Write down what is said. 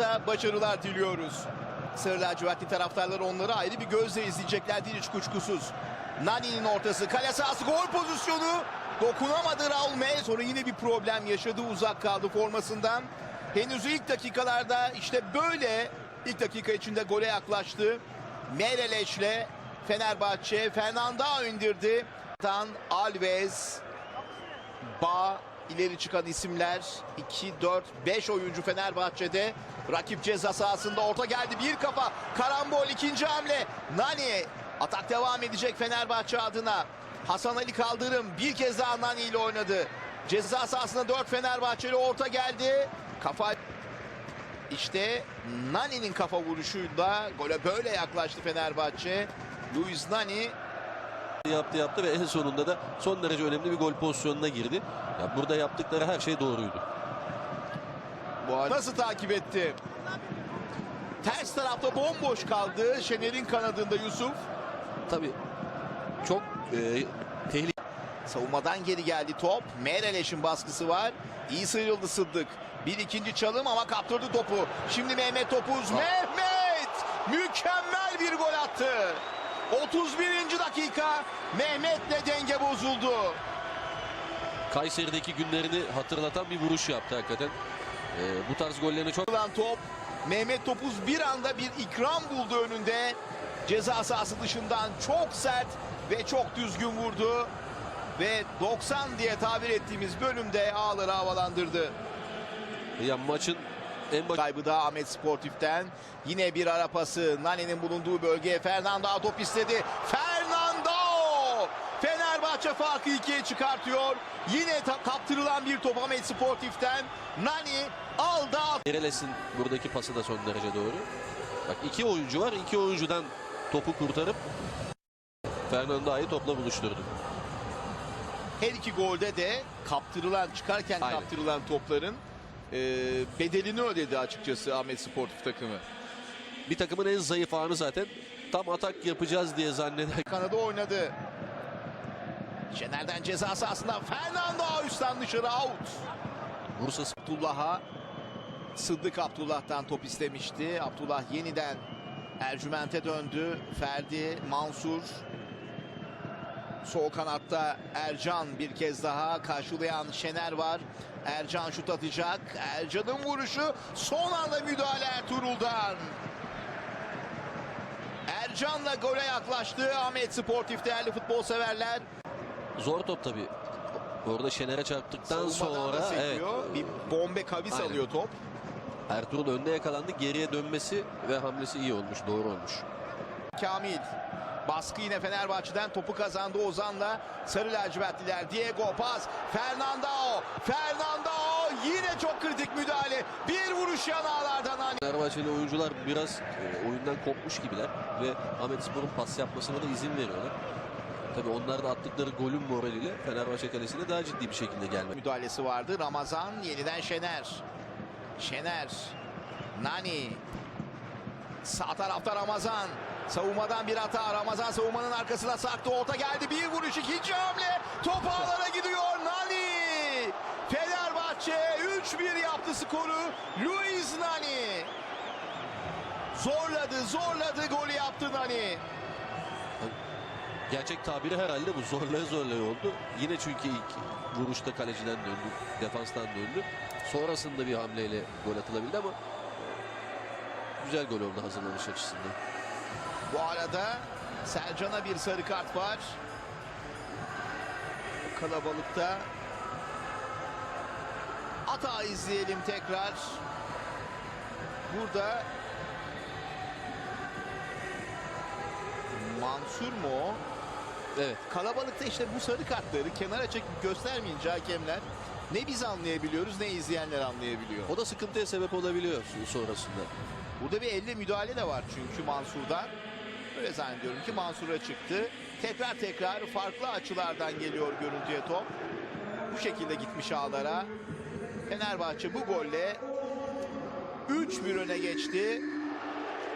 da başarılar diliyoruz. Sarı lacivertli taraftarlar onları ayrı bir gözle izleyeceklerdir hiç kuşkusuz. Nani'nin ortası kale sahası gol pozisyonu. Dokunamadı Raul Mey. Sonra yine bir problem yaşadı uzak kaldı formasından. Henüz ilk dakikalarda işte böyle ilk dakika içinde gole yaklaştı. Mereleş'le Fenerbahçe Fernanda indirdi. Tan Alves Ba ileri çıkan isimler 2 4 5 oyuncu Fenerbahçe'de. Rakip ceza sahasında orta geldi. Bir kafa. Karambol ikinci hamle. Nani atak devam edecek Fenerbahçe adına. Hasan Ali Kaldırım bir kez daha Nani ile oynadı. Ceza sahasında 4 Fenerbahçeli orta geldi. Kafa işte Nani'nin kafa vuruşuyla gole böyle yaklaştı Fenerbahçe. Luis Nani yaptı yaptı ve en sonunda da son derece önemli bir gol pozisyonuna girdi. Ya burada yaptıkları her şey doğruydu. Nasıl takip etti? Ters tarafta bomboş kaldı. Şener'in kanadında Yusuf. Tabii çok e, tehlikeli Savunmadan geri geldi top. Mereleş'in baskısı var. İyi sıyrıldı Sıddık. Bir ikinci çalım ama kaptırdı topu. Şimdi Mehmet Topuz. Mehmet! Mükemmel bir gol attı. 31. dakika Mehmet'le denge bozuldu. Kayseri'deki günlerini hatırlatan bir vuruş yaptı hakikaten. E, bu tarz gollerini çok top Mehmet Topuz bir anda bir ikram buldu önünde. Ceza sahası dışından çok sert ve çok düzgün vurdu. Ve 90 diye tabir ettiğimiz bölümde ağları havalandırdı. ya maçın en Kaybı da Ahmet Sportif'ten. Yine bir ara pası. Nane'nin bulunduğu bölgeye Fernando top istedi. Fernando! Fenerbahçe farkı ikiye çıkartıyor. Yine kaptırılan bir top Ahmet Sportif'ten. Nani aldı attı. Mereles'in buradaki pası da son derece doğru. Bak iki oyuncu var. iki oyuncudan topu kurtarıp Fernando'yu topla buluşturdu. Her iki golde de kaptırılan, çıkarken Aynen. kaptırılan topların e, bedelini ödedi açıkçası Ahmet Sportif takımı. Bir takımın en zayıf anı zaten tam atak yapacağız diye zanneden Kanada oynadı. Şener'den ceza sahasında Fernando üstten dışarı out. Bursa Abdullah'a Sıddık Abdullah'tan top istemişti. Abdullah yeniden Ercüment'e döndü. Ferdi, Mansur. Sol kanatta Ercan bir kez daha karşılayan Şener var. Ercan şut atacak. Ercan'ın vuruşu son anda müdahale Ertuğrul'dan. Ercan'la gole yaklaştı Ahmet Sportif değerli futbol severler. zor top tabii. Orada Şener'e çarptıktan Savunmadan sonra evet. Bir bombe kavis Aynen. alıyor top. Ertuğrul önde yakalandı. Geriye dönmesi ve hamlesi iyi olmuş. Doğru olmuş. Kamil. Baskı yine Fenerbahçe'den topu kazandı Ozan'la Sarı lacivertliler. Diego pas. Fernando. Fernando yine çok kritik müdahale. Bir vuruş yanağlardan hani. Fenerbahçeli oyuncular biraz e, oyundan kopmuş gibiler ve Ahmet Spor'un pas yapmasına da izin veriyorlar. Tabii onlar da attıkları golün moraliyle Fenerbahçe kalesine daha ciddi bir şekilde gelmek. Müdahalesi vardı. Ramazan yeniden Şener. Şener. Nani. Sağ tarafta Ramazan. Savunmadan bir hata. Ramazan savunmanın arkasına sarktı. Orta geldi. Bir vuruş ikinci hamle. Top ağlara gidiyor. Nani. Fenerbahçe 3-1 yaptı skoru. Luis Nani. Zorladı, zorladı, golü yaptı Nani. Gerçek tabiri herhalde bu zorlaya zorlaya oldu. Yine çünkü ilk vuruşta kaleciden döndü, defanstan döndü. Sonrasında bir hamleyle gol atılabildi ama güzel gol oldu hazırlanış açısından. Bu arada Selcan'a bir sarı kart var. Kalabalıkta. Ata izleyelim tekrar. Burada Mansur mu o? Evet. Kalabalıkta işte bu sarı kartları kenara çekip göstermeyince hakemler ne biz anlayabiliyoruz ne izleyenler anlayabiliyor. O da sıkıntıya sebep olabiliyor sonrasında. Burada bir elle müdahale de var çünkü Mansur'dan. Öyle zannediyorum ki Mansur'a çıktı. Tekrar tekrar farklı açılardan geliyor görüntüye top. Bu şekilde gitmiş ağlara. Fenerbahçe bu golle 3-1 öne geçti.